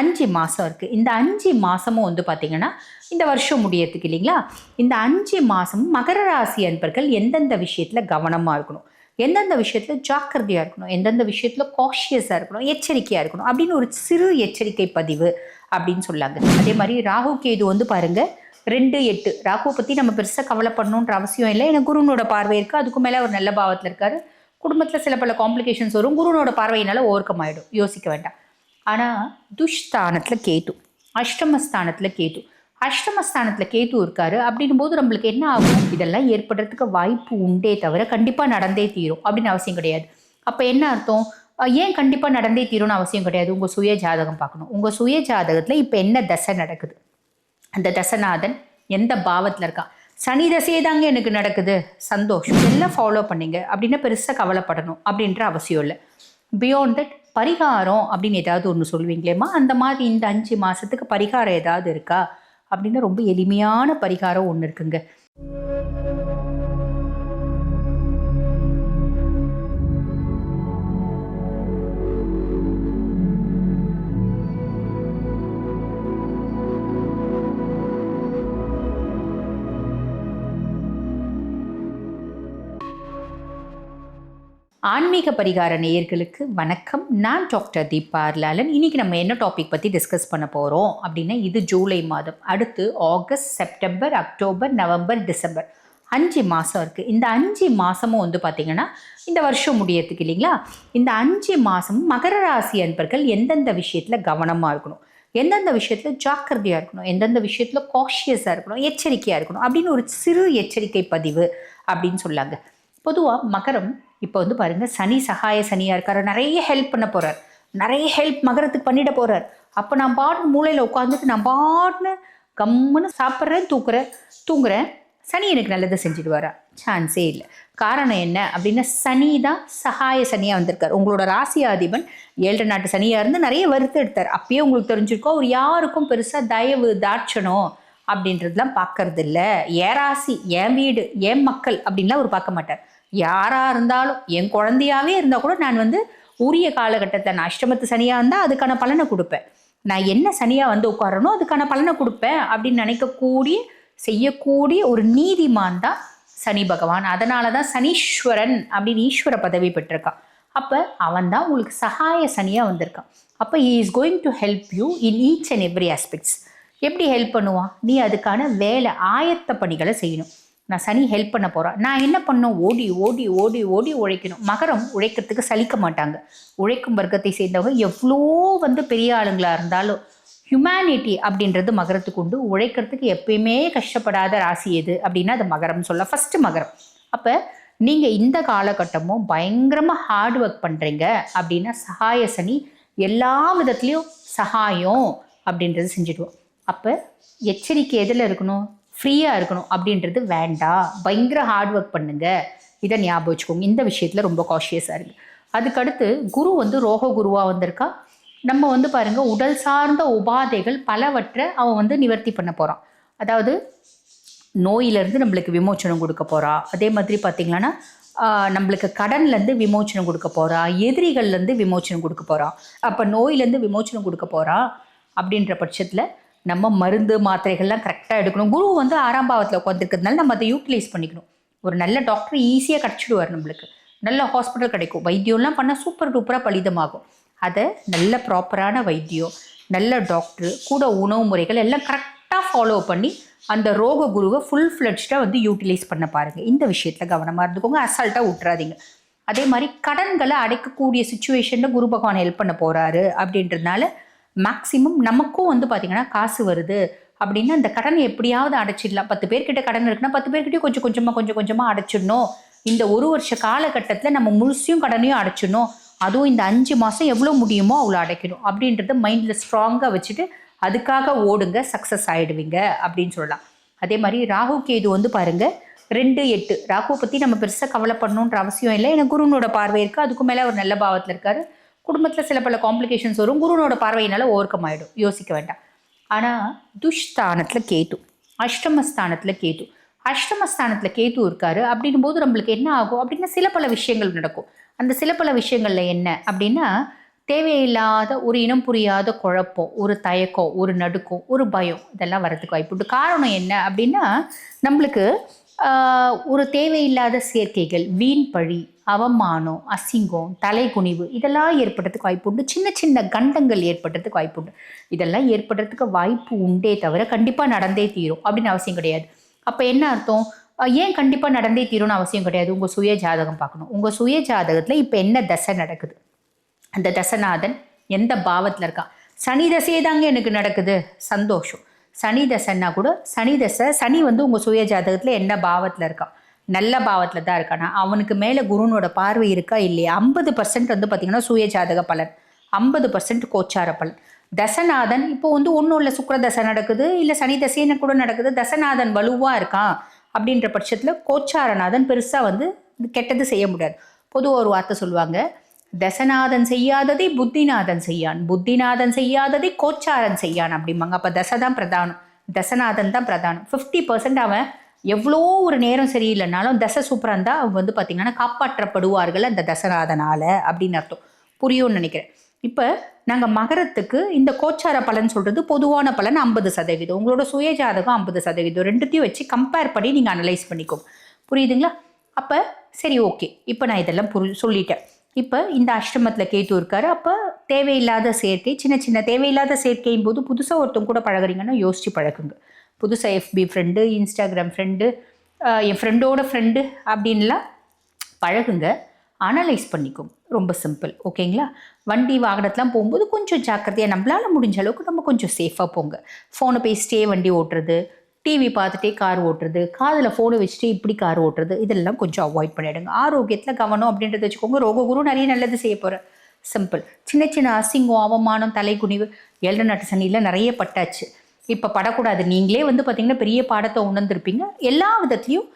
அஞ்சு மாதம் இருக்குது இந்த அஞ்சு மாதமும் வந்து பார்த்திங்கன்னா இந்த வருஷம் முடியறதுக்கு இல்லைங்களா? இந்த அஞ்சு மாதமும் மகர ராசி அன்பர்கள் எந்தெந்த விஷயத்தில் கவனமாக இருக்கணும்? எந்தெந்த விஷயத்தில் ஜாக்கிரதையாக இருக்கணும்? எந்தெந்த விஷயத்தில் காஷியஸாக இருக்கணும்? எச்சரிக்கையாக இருக்கணும்? அப்படின்னு ஒரு சிறு எச்சரிக்கை பதிவு அப்படின்னு சொல்லாங்க. அதே மாதிரி ராகு கேது வந்து பாருங்கள் ரெண்டு எட்டு. ராகுவை பற்றி நம்ம பெருசாக கவலைப்படணுன்ற அவசியம் இல்லை. ஏன்னா குருனோட பார்வை இருக்குது அதுக்கு மேலே அவர் நல்ல பாவத்தில் இருக்காரு. குடும்பத்தில் சில பல காம்ப்ளிகேஷன்ஸ் வரும். குருனோட பார்வையினால ஓவர்கம் ஆகிடும் யோசிக்க வேண்டாம். ஆனால் துஷ்தானத்தில் கேது அஷ்டமஸ்தானத்தில் கேது. அஷ்டமஸ்தானத்தில் கேது இருக்காரு. அப்படின்னும் போது நம்மளுக்கு என்ன ஆகும்? இதெல்லாம் ஏற்படுறதுக்கு வாய்ப்பு உண்டே தவிர கண்டிப்பாக நடந்தே தீரும் அப்படின்னு அவசியம் கிடையாது. அப்போ என்ன அர்த்தம்? ஏன் கண்டிப்பாக நடந்தே தீரும்னு அவசியம் கிடையாது? உங்கள் சுய ஜாதகம் பார்க்கணும். உங்கள் சுய ஜாதகத்தில் இப்போ என்ன தசை நடக்குது? அந்த தசநாதன் எந்த பாவத்தில் இருக்கான்? சனி தசையே தாங்க எனக்கு நடக்குது. சந்தோஷம். எல்லாம் ஃபாலோ பண்ணீங்க. அப்படின்னா பெருசாக கவலைப்படணும் அப்படின்ற அவசியம் இல்லை. பியாண்ட் தட் பரிகாரம் அப்படின்னு ஏதாவது ஒன்று சொல்லுவீங்களேம்மா? அந்த மாதிரி இந்த அஞ்சு மாதத்துக்கு பரிகாரம் ஏதாவது இருக்கா? அப்படின்னு ரொம்ப எளிமையான பரிகாரம் ஒன்று இருக்குங்க. ஆன்மீக பரிகார நேயர்களுக்கு வணக்கம். நான் டாக்டர் தீபா லாலன் இன்னைக்கு நம்ம என்ன டாபிக் பற்றி டிஸ்கஸ் பண்ண போகிறோம் அப்படின்னா இது ஜூலை மாதம். அடுத்து August September October November December. அஞ்சு மாதம் இருக்குது இந்த அஞ்சு மாதமும் வந்து பார்த்திங்கன்னா இந்த வருஷம் முடியறதுக்கு இல்லைங்களா? இந்த அஞ்சு மாதமும் மகர ராசி அன்பர்கள் எந்தெந்த விஷயத்தில் கவனமாக இருக்கணும்? எந்தெந்த விஷயத்தில் ஜாக்கிரதையாக இருக்கணும்? எந்தெந்த விஷயத்தில் காஷியஸாக இருக்கணும்? எச்சரிக்கையாக இருக்கணும்? அப்படின்னு ஒரு சிறு எச்சரிக்கை பதிவு அப்படின்னு சொல்லாங்க. பொதுவாக மகரம் இப்போ வந்து பாருங்கள் சனி சகாய சனியாக இருக்கார். நிறைய ஹெல்ப் பண்ண போகிறார் நிறைய ஹெல்ப் மகரத்துக்கு பண்ணிட போகிறார் அப்போ நான் பாட்டு மூளையில் உட்காந்துட்டு நான் பாட்டுன்னு கம்முன்னு சாப்பிட்றேன் தூக்குறேன் தூங்குறேன். சனி எனக்கு நல்லதை செஞ்சுடுவாரா? சான்ஸே இல்லை. காரணம் என்ன அப்படின்னா சனி தான் சகாய சனியாக வந்திருக்கார். உங்களோட ராசியாதிபன் ஏழரை நாட்டு சனியாக இருந்து நிறைய வருத்தம் எடுத்தார். அப்பயே உங்களுக்கு தெரிஞ்சிருக்கோம் அவர் யாருக்கும் பெருசாக தயவு தாட்சணும் அப்படின்றதுலாம் பார்க்கறது இல்லை ஏன் ராசி ஏன் வீடு ஏன் மக்கள் அப்படின்லாம் அவர் பார்க்க மாட்டார். யாராக இருந்தாலும் என் குழந்தையாகவே இருந்தால் கூட நான் வந்து உரிய காலகட்டத்தை நான் அஷ்டமத்து சனியாக இருந்தால் அதுக்கான பலனை கொடுப்பேன். நான் என்ன சனியாக வந்து உட்காரனோ அதுக்கான பலனை கொடுப்பேன் அப்படின்னு நினைக்கக்கூடிய செய்யக்கூடிய ஒரு நீதிமான் தான் சனி பகவான். அதனால தான் சனீஸ்வரன் அப்படின்னு ஈஸ்வர பதவி பெற்றிருக்கான். அப்போ அவன் தான் உங்களுக்கு சகாய சனியாக வந்திருக்கான். அப்போ he is going to help you in each and every aspects எப்படி ஹெல்ப் பண்ணுவான்? நீ அதுக்கான வேலை ஆயத்த பணிகளை செய்யணும். நான் சனி ஹெல்ப் பண்ண போகிறேன் நான் என்ன பண்ணணும்? ஓடி ஓடி ஓடி ஓடி உழைக்கணும். மகரம் உழைக்கிறதுக்கு சலிக்க மாட்டாங்க. உழைக்கும் வர்க்கத்தை சேர்ந்தவங்க எவ்வளோ வந்து பெரிய ஆளுங்களாக இருந்தாலும் ஹியூமனிட்டி அப்படின்றது மகரத்துக்கு உண்டு. உழைக்கிறதுக்கு எப்பயுமே கஷ்டப்படாத ராசி எது அப்படின்னா அது மகரம் சொல்ல ஃபஸ்ட்டு மகரம். அப்போ நீங்கள் இந்த காலகட்டமும் பயங்கரமாக ஹார்ட் ஒர்க் பண்ணுறீங்க அப்படின்னா சகாய சனி எல்லா விதத்துலேயும் சகாயம் அப்படின்றது செஞ்சுடுவோம். அப்போ எச்சரிக்கை எதில் இருக்கணும்? ஃப்ரீயாக இருக்கணும் அப்படின்றது வேண்டாம் பயங்கர ஹார்ட் ஒர்க் பண்ணுங்கள் இதை ஞாபகம் வச்சுக்கோங்க. இந்த விஷயத்தில் ரொம்ப காஷியஸாக இருக்குது அதுக்கடுத்து குரு வந்து ரோக குருவாக வந்திருக்கா. நம்ம வந்து பாருங்கள் உடல் சார்ந்த உபாதைகள் பலவற்றை அவன் வந்து நிவர்த்தி பண்ண போகிறான் அதாவது நோயிலேருந்து நம்மளுக்கு விமோச்சனம் கொடுக்க போகிறா அதே மாதிரி பார்த்திங்கன்னா நம்மளுக்கு கடன்லேருந்து விமோச்சனம் கொடுக்க போகிறா எதிரிகள்லேருந்து விமோச்சனம் கொடுக்க போகிறா அப்போ நோயிலேருந்து விமோச்சனம் கொடுக்க போகிறா அப்படின்ற பட்சத்தில் நம்ம மருந்து மாத்திரைகள்லாம் கரெக்டாக எடுக்கணும். குரு வந்து ஆறாம் பாவத்தில் உட்காந்துருக்கிறதுனால நம்ம அதை யூட்டிலைஸ் பண்ணிக்கணும். ஒரு நல்ல டாக்டர் ஈஸியாக கிடச்சிடுவார் நம்மளுக்கு. நல்ல ஹாஸ்பிட்டல் கிடைக்கும். வைத்தியம்லாம் பண்ணால் சூப்பர் டூப்பராக பலிதமாகும். அதை நல்ல ப்ராப்பரான வைத்தியம் நல்ல டாக்டர் கூட உணவு முறைகள் எல்லாம் கரெக்டாக ஃபாலோ பண்ணி அந்த ரோக குருவை ஃபுல் ஃப்ளெட்ஜாக வந்து யூட்டிலைஸ் பண்ண பாருங்கள் இந்த விஷயத்தில் கவனமாக இருந்துக்கோங்க. அசால்ட்டாக விட்டுறாதீங்க அதே மாதிரி கடன்களை அடைக்கக்கூடிய சுச்சுவேஷனில் குரு பகவான் ஹெல்ப் பண்ண போகிறாரு அப்படின்றதுனால மேக்ஸிமம் நமக்கும் வந்து பார்த்திங்கன்னா காசு வருது. அப்படின்னா அந்த கடனை எப்படியாவது அடைச்சிடலாம். பத்து பேர்கிட்ட கடன் இருக்குன்னா பத்து பேர்கிட்டயும் கொஞ்சம் கொஞ்சமாக கொஞ்சம் கொஞ்சமாக அடைச்சிடணும். இந்த ஒரு வருஷ காலகட்டத்தில் நம்ம முழுசையும் கடனையும் அடைச்சிடணும். அதுவும் இந்த அஞ்சு மாதம் எவ்வளோ முடியுமோ அவ்வளோ அடைக்கணும். அப்படின்றத மைண்டில் ஸ்ட்ராங்காக வச்சுட்டு அதுக்காக ஓடுங்க சக்ஸஸ் ஆகிடுவீங்க அப்படின்னு சொல்லலாம். அதே மாதிரி ராகு கேது வந்து பாருங்க ரெண்டு எட்டு. ராகுவை பற்றி நம்ம பெருசாக கவலைப்படணுன்ற அவசியம் இல்லை. ஏன்னா குருனோட பார்வை இருக்குது அதுக்கு மேலே அவர் நல்ல பாவத்தில் இருக்காரு. குடும்பத்தில் சில பல காம்ப்ளிகேஷன்ஸ் வரும். குருனோட பார்வையினால் ஓவர் கம் ஆகிடும் யோசிக்க வேண்டாம். ஆனால் துஷ்தானத்தில் கேது. அஷ்டமஸ்தானத்தில் கேது. அஷ்டமஸ்தானத்தில் கேத்து இருக்காரு. அப்படின்னும் போது நம்மளுக்கு என்ன ஆகும்? அப்படின்னா சில பல விஷயங்கள் நடக்கும். அந்த சில பல விஷயங்களில் என்ன? அப்படின்னா தேவையில்லாத ஒரு இனம் புரியாத குழப்பம் ஒரு தயக்கம் ஒரு நடுக்கம் ஒரு பயம் இதெல்லாம் வரதுக்கு வாய்ப்பு உண்டு. காரணம் என்ன? அப்படின்னா நம்மளுக்கு ஒரு தேவையில்லாத சேர்க்கைகள் வீண் பழி அவமானம் அசிங்கம் தலைகுனிவு இதெல்லாம் ஏற்படுறதுக்கு வாய்ப்பு உண்டு. சின்ன சின்ன கண்டங்கள் ஏற்படுறதுக்கு வாய்ப்பு உண்டு. இதெல்லாம் ஏற்படுறதுக்கு வாய்ப்பு உண்டே தவிர கண்டிப்பாக நடந்தே தீரும் அப்படின்னு அவசியம் கிடையாது. அப்போ என்ன அர்த்தம்? ஏன் கண்டிப்பாக நடந்தே தீரும்னு அவசியம் கிடையாது? உங்கள் சுய ஜாதகம் பார்க்கணும். உங்கள் சுய ஜாதகத்தில் இப்போ என்ன தசை நடக்குது? அந்த தசநாதன் எந்த பாவத்தில் இருக்கான்? சனி தசையே தாங்க எனக்கு நடக்குது. சந்தோஷம். சனி தசைன்னா கூட சனி தசை சனி வந்து உங்கள் சுய ஜாதகத்தில் என்ன பாவத்தில் இருக்கான்? நல்ல பாவத்தில் தான் இருக்கானா? அவனுக்கு மேலே குருனோட பார்வை இருக்கா இல்லையா? ஐம்பது பர்சன்ட் வந்து பார்த்திங்கன்னா சுய ஜாதக பலன். ஐம்பது பர்சன்ட் கோச்சார பலன். தசநாதன் இப்போ வந்து ஒன்றும் இல்லை சுக்கர தசை நடக்குது இல்லை சனி தசைன்னு கூட நடக்குது தசநாதன் வலுவாக இருக்கான் அப்படின்ற பட்சத்தில் கோச்சாரநாதன் பெருசாக வந்து கெட்டது செய்ய முடியாது. பொதுவாக ஒரு வார்த்தை சொல்லுவாங்க தசநாதன் செய்யாததை புத்திநாதன் செய்யான் புத்திநாதன் செய்யாததை கோச்சாரன் செய்யான் அப்படிம்பாங்க. அப்போ தசை தான் பிரதானம் தசநாதன் தான் பிரதானம். ஃபிஃப்டி பர்சன்ட் அவன் எவ்வளோ ஒரு நேரம் சரியில்லைனாலும் தசை சூப்பராக இருந்தால் அவங்க வந்து பார்த்திங்கன்னா காப்பாற்றப்படுவார்கள் அந்த தசராதனால் அப்படின்னு அர்த்தம். புரியும்னு நினைக்கிறேன். இப்போ நாங்கள் மகரத்துக்கு இந்த கோச்சார பலன் சொல்கிறது பொதுவான பலன் ஐம்பது சதவீதம். உங்களோட சுயஜாதகம் ஐம்பது சதவீதம். ரெண்டுத்தையும் வச்சு கம்பேர் பண்ணி நீங்கள் அனலைஸ் பண்ணிக்கோங்க. புரியுதுங்களா? அப்போ சரி ஓகே இப்போ நான் இதெல்லாம் புரி சொல்லிட்டேன். இப்போ இந்த அஷ்டமத்தில் கேத்து இருக்காரு. அப்போ தேவையில்லாத சேர்க்கை சின்ன சின்ன தேவையில்லாத சேர்க்கையும் போது புதுசாக ஒருத்தவங்க கூட பழகிறீங்கன்னா யோசிச்சு பழகுங்க. புதுசாக எஃபி ஃப்ரெண்டு இன்ஸ்டாகிராம் ஃப்ரெண்டு என் ஃப்ரெண்டோட ஃப்ரெண்டு அப்படின்லாம் பழகுங்க. அனலைஸ் பண்ணிக்கும். ரொம்ப சிம்பிள் ஓகேங்களா வண்டி வாகனத்தெலாம் போகும்போது கொஞ்சம் ஜாக்கிரதையாக நம்மளால் முடிஞ்ச அளவுக்கு நம்ம கொஞ்சம் சேஃபாக போங்க. ஃபோனை பேசிட்டே வண்டி ஓட்டுறது டிவி பார்த்துட்டே கார் ஓட்டுறது காதில் ஃபோனை வச்சுட்டு இப்படி கார் ஓட்டுறது இதெல்லாம் கொஞ்சம் அவாய்ட் பண்ணிவிடுங்க ஆரோக்கியத்தில் கவனம் அப்படின்றத வச்சுக்கோங்க. ரோககுரு நிறைய நல்லது செய்ய போகிறேன் சிம்பிள் சின்ன சின்ன அசிங்கம் அவமானம் தலைக்குனிவு ஏழரை நாட்டு சனியில் நிறைய பட்டாச்சு. இப்போ படக்கூடாது. நீங்களே வந்து பார்த்தீங்கன்னா பெரிய பாடத்தை உணர்ந்திருப்பீங்க. எல்லா விதத்துலேயும்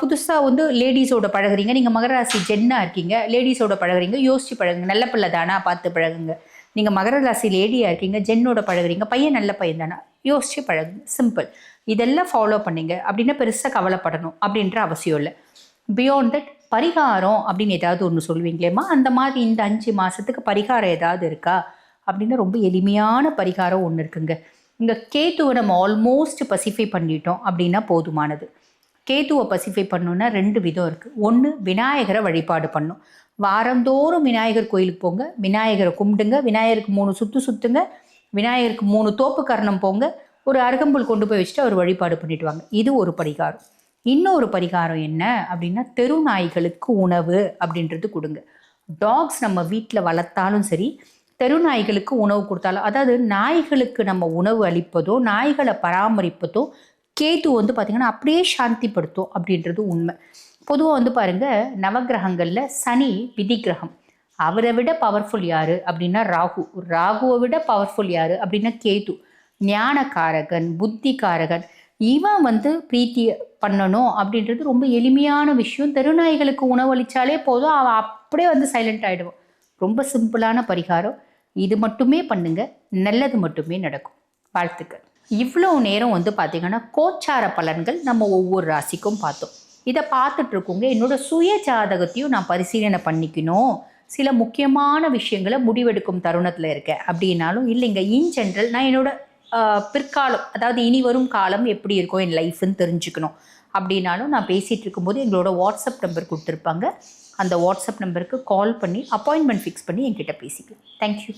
புதுசாக வந்து லேடிஸோட பழகுறீங்க. நீங்கள் மகராசி ஜென்னாக இருக்கீங்க. லேடிஸோட பழகுறீங்க. யோசிச்சு பழகுங்க. நல்ல பிள்ளை தானா? பார்த்து பழகுங்க. நீங்கள் மகர ராசி லேடியாக இருக்கீங்க. ஜென்னோட பழகுறீங்க. பையன் நல்ல பையன் தானா? யோசிச்சு பழகுங்க. சிம்பிள். இதெல்லாம் ஃபாலோ பண்ணீங்க. அப்படின்னா பெருசாக கவலைப்படணும் அப்படின்ற அவசியம் இல்லை. பியாண்ட் தட் பரிகாரம் அப்படின்னு ஏதாவது ஒன்று சொல்லுவீங்களேம்மா? அந்த மாதிரி இந்த அஞ்சு மாதத்துக்கு பரிகாரம் ஏதாவது இருக்கா? அப்படின்னா ரொம்ப எளிமையான பரிகாரம் ஒன்று இருக்குங்க. இந்த கேத்துவை நம்ம ஆல்மோஸ்ட் பசிஃபை பண்ணிட்டோம் அப்படின்னா போதுமானது. கேத்துவை பசிஃபை பண்ணோன்னா ரெண்டு விதம் இருக்குது ஒன்று விநாயகரை வழிபாடு பண்ணும் வாரந்தோறும் விநாயகர் கோயிலுக்கு போங்க. விநாயகரை கும்பிடுங்க. விநாயகருக்கு மூணு சுற்று சுற்றுங்க விநாயகருக்கு மூணு தோப்பு கரணம் போங்க. ஒரு அருகம்புல் கொண்டு போய் வச்சுட்டு அவர் வழிபாடு பண்ணிட்டு வாங்க. இது ஒரு பரிகாரம். இன்னொரு பரிகாரம் என்ன அப்படின்னா தெரு நாய்களுக்கு உணவு அப்படின்றது கொடுங்க. டாக்ஸ் நம்ம வீட்டில் வளர்த்தாலும் சரி தெரு நாய்களுக்கு உணவு கொடுத்தாலும் அதாவது நாய்களுக்கு நம்ம உணவு அளிப்பதோ நாய்களை பராமரிப்பதோ கேது வந்து பார்த்திங்கன்னா அப்படியே சாந்திப்படுத்தும் அப்படின்றது உண்மை. பொதுவாக வந்து பாருங்கள் நவக்கிரகங்களில் சனி விதி கிரகம் அவரை விட பவர்ஃபுல் யார் அப்படின்னா ராகு. ராகுவை விட பவர்ஃபுல் யார் அப்படின்னா கேது. ஞானக்காரகன் புத்திகாரகன். இவன் வந்து பிரீத்தி பண்ணணும் அப்படின்றது ரொம்ப எளிமையான விஷயம். தெருநாய்களுக்கு உணவளித்தாலே போதும். அவன் அப்படியே வந்து சைலண்ட் ஆகிடுவான் ரொம்ப சிம்பிளான பரிகாரம். இது மட்டுமே பண்ணுங்க நல்லது மட்டுமே நடக்கும். வாழ்த்துக்கள். இவ்வளோ நேரம் வந்து பார்த்திங்கன்னா கோச்சார பலன்கள் நம்ம ஒவ்வொரு ராசிக்கும் பார்த்தோம். இதை பார்த்துட்ருக்கோங்க என்னோடய என்னோட சுய ஜாதகத்தையும் நான் பரிசீலனை பண்ணிக்கணும். சில முக்கியமான விஷயங்களை முடிவெடுக்கும் தருணத்தில் இருக்கேன். அப்படின்னாலும் இல்லைங்க இன் ஜென்ரல் நான் என்னோட பிற்காலம் அதாவது இனி வரும் காலம் எப்படி இருக்கும் என் லைஃப்னு தெரிஞ்சுக்கணும். அப்படின்னாலும் நான் பேசிகிட்டு இருக்கும்போது எங்களோட வாட்ஸ்அப் நம்பர் கொடுத்துருப்பாங்க. அந்த வாட்ஸ்அப் நம்பருக்கு கால் பண்ணி அப்பாயின்மெண்ட் ஃபிக்ஸ் பண்ணி என்கிட்ட பேசிக்கலாம். தேங்க்யூ